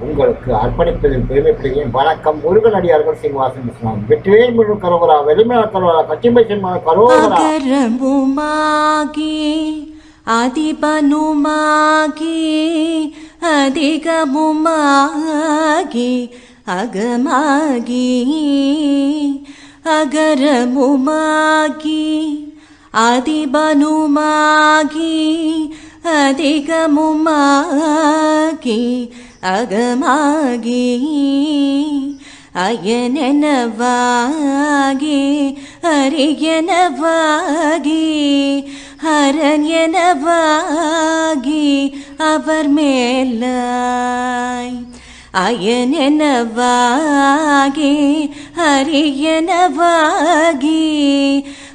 உங்களுக்கு அர்ப்பணிப்பதில் பெருமைப்படுகிறேன். வணக்கம் முருகன் அடியார்கள் சீனிவாசன் இஸ்லாம் வெற்றிவேல் முழு கரோகரா வெளிமல கரோகரா கச்சிம்பை சின்ன கரோகரா அதிபனுமாகி அதிகமுமாகி அகமாகி அகரமுமாகி அதிபனுமாகி அதிகமுமாகி அகமாகி அயனெனவாகி அரியனவாகி ஹரன் எனவாகி அவர் மேலாய் அயனெனவாகி ஹரியனவாகி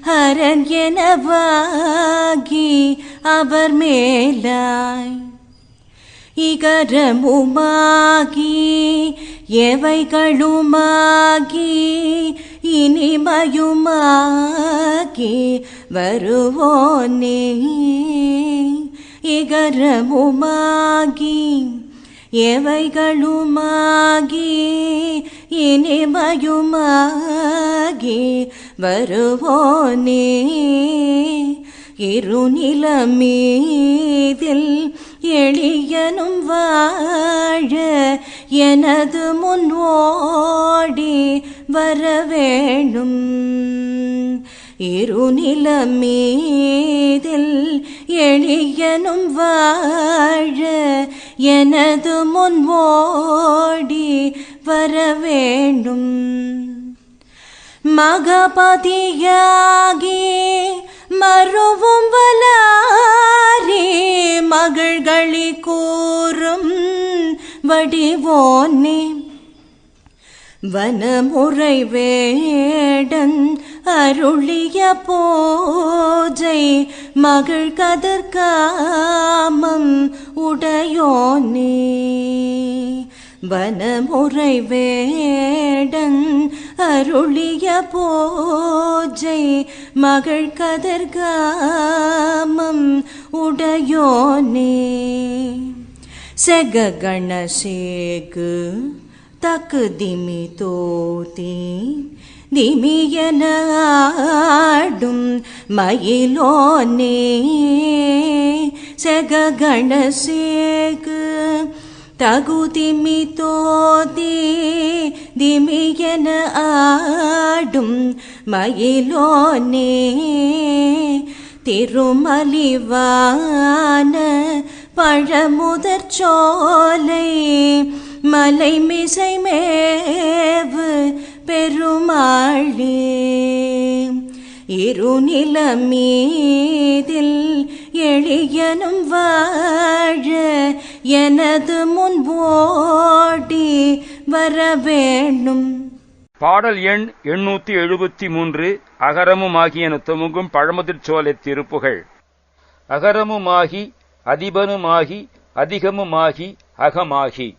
ஹரன் எனவாகி அவர் மேலாய் இகரமுமாகி எவைகளுமாகி இனிமையுமாகி வருவோனே. இகரமுமாகி எவைகளுமாகி இனிமையுமாகி வருவோனே. இருநிலமீதில் மீதில் எளியனும் வாழ எனது முன்னோடி வர வேணும் இருநிலமீதில் எளியனும் வாழ எனது முன்வோடி வர வேண்டும் மகபதியாகி மறுவும் வலாரே மகள்களி கூறும் வடிவோனே. வனமுறை வேடன் அருளிய போஜை மகள் கதற்காமம் உடையோனே. வனமுறை வேடன் அருளிய போஜை மகள் கதர்காமம் உடையோனே. செக கணசேகு தக்கு திமி தோதி திமியன ஆடும் மயிலோனே. செக கணசேகு தகுதிமி தோதி திமியன ஆடும் மயிலோனே திருமலிவான பழமுதற் சோலை மலை மிசை மேவு பெருமாளே இருநிலமீதில் எளியனும் வாழ எனது முன்போடி வர வேண்டும் பாடல் எண் எண்ணூத்தி எழுபத்தி மூன்று அகரமுமாகிய தொமுகும் பழமுதிர் சோலை அகரமுமாகி அதிபனுமாகி அதிகமுமாகி அகமாகி.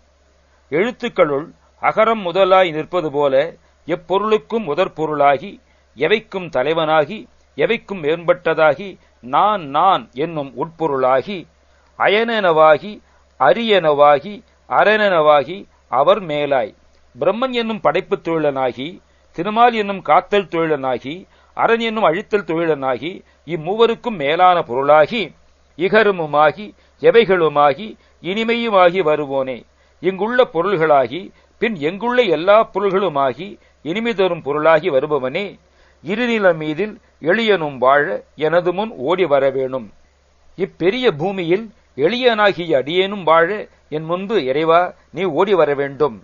எழுத்துக்களுள் அகரம் முதலாய் நிற்பது போல எப்பொருளுக்கும் முதற்பொருளாகி எவைக்கும் தலைவனாகி எவைக்கும் மேம்பட்டதாகி நான் நான் என்னும் உட்பொருளாகி அயனெனவாகி அரியனவாகி அரணெனவாகி அவர் மேலாய். பிரம்மன் என்னும் படைப்புத் தொழிலனாகி திருமால் என்னும் காத்தல் தொழிலனாகி அரண் என்னும் அழித்தல் தொழிலனாகி இம்மூவருக்கும் மேலான பொருளாகி இகருமுமாகி எவைகளுமாகி இனிமையுமாகி வருவோனே. இங்குள்ள பொருள்களாகி பின் எங்குள்ள எல்லா பொருள்களுமாகி இனிமை தரும் பொருளாகி வருபவனே. இருநில மீதில் எளியனும் வாழ எனது முன் ஓடி வர வேணும். இப்பெரிய பூமியில் எளியனாகிய அடியேனும் வாழ என் முன்பு இறைவா நீ ஓடி வர வேண்டும்.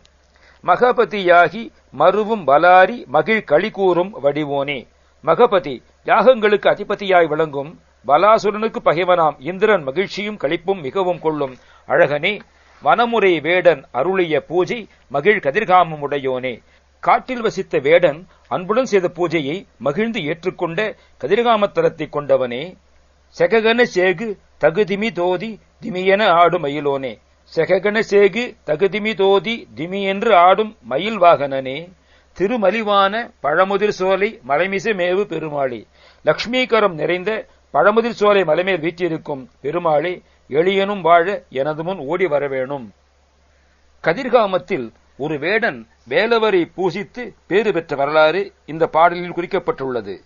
மகபதியாகி மருவும் வலாரி மகிழ் களி கூறும் வடிவோனே. மகபதி யாகங்களுக்கு அதிபதியாய் விளங்கும் பலாசுரனுக்கு பகைவனாம். இந்திரன் மகிழ்ச்சியும் களிப்பும் மிகவும் கொள்ளும். அழகனே வனமுறை வேடன் அருளிய பூஜை மகிழ் கதிர்காமம் உடையோனே. காட்டில் வசித்த வேடன் அன்புடன் செய்த பூஜையை மகிழ்ந்து ஏற்றுக்கொண்ட கதிர்காமத்தலத்தை கொண்டவனே. செககன சேகு தகுதிமி தோதி திமியென ஆடும் மயிலோனே. செககன சேகு தகுதிமி தோதி திமி என்று ஆடும் மயில் வாகனனே. திருமலிவான பழமுதிர் சோலை மலைமிசை மேவு பெருமாளி. லக்ஷ்மீகரம் நிறைந்த பழமுதிர் சோலை மலைமேல் வீற்றிருக்கும் பெருமாளி எளியனும் வாழ எனது முன் ஓடி வரவேணும். கதிர்காமத்தில் ஒரு வேடன் வேலவரை பூசித்து பேறு பெற்ற வரலாறு இந்த பாடலில் குறிக்கப்பட்டுள்ளது.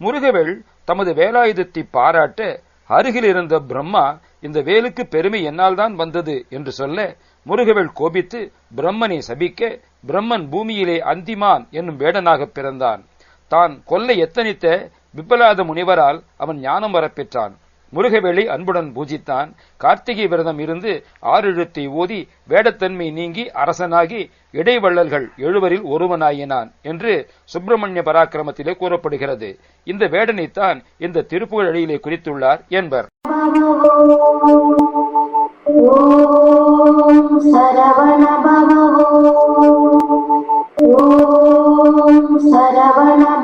முருகவேள் தமது வேலாயுதத்தை பாராட்ட அருகில் இருந்த பிரம்மா இந்த வேலுக்கு பெருமை என்னால் தான் வந்தது என்று சொல்ல முருகவேள் கோபித்து பிரம்மனை சபிக்க பிரம்மன் பூமியிலே அந்திமான் என்னும் வேடனாக பிறந்தான். தான் கொல்ல எத்தனித்த விப்பலாத முனிவரால் அவன் ஞானம் வரப்பெற்றான். முருகவேளை அன்புடன் பூஜித்தான். கார்த்திகை விரதம் இருந்து ஆறெழுத்தை ஓதி வேடத்தன்மை நீங்கி அரசனாகி இடைவள்ளல்கள் எழுவரில் ஒருவனாயினான் என்று சுப்பிரமணிய பராக்கிரமத்திலே கூறப்படுகிறது. இந்த வேடனைத்தான் இந்த திருப்புகழியிலே குறித்துள்ளார் என்பர். ॐ